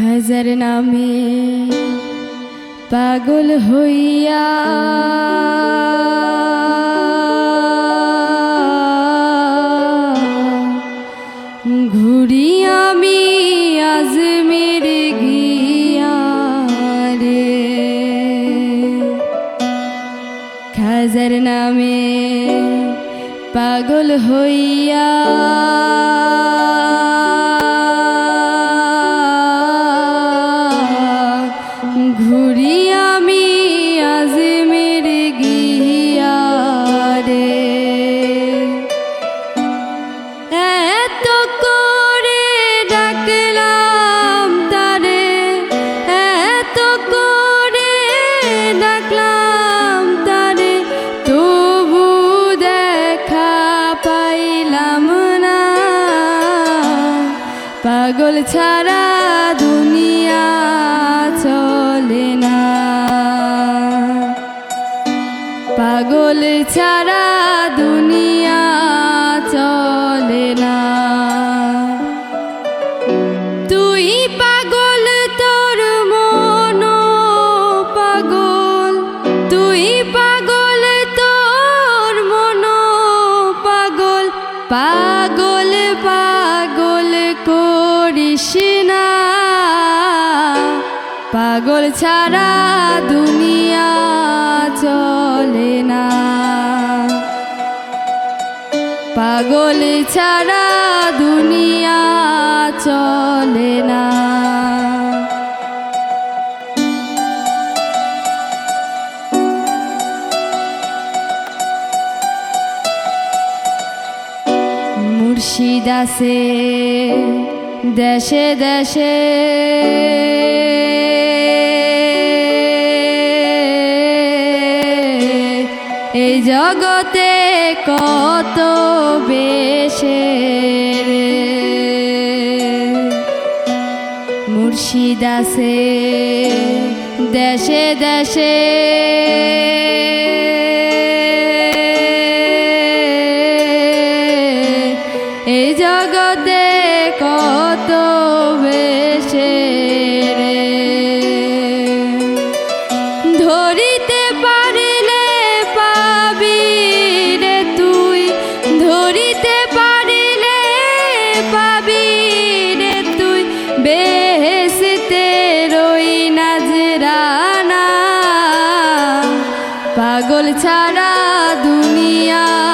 হাজার নামে পাগল হইয়া ঘুরি আমি আজমের গিয়া রে। খাজার নামে পাগল হইয়া পাগল ছাড়া দুনিয়া চলে না। পাগল ছাড়া দুনিয়া পাগল পাগল করিস না। পাগল ছাড়া দুনিয়া চলে না। পাগল ছাড়া দুনিয়া চলে না। মুর্শিদ আছে দেশে দেশে। এই জগতে কত বেশে মুর্শিদ আছে দেশে দেশে। জগতে কত বেশে রে। ধরিতে পারিলে পাবি রে তুই। ধরিতে পারিলে পাবি রে তুই। বেহেসতে রই নাজরানা পাগল ছাড়া দুনিয়া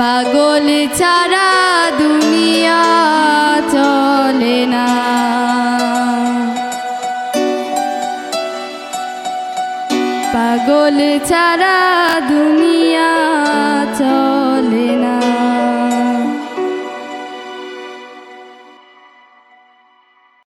পাগল ছাড়া দুনিয়া চলে না। পাগল ছাড়া দুনিয়া চলে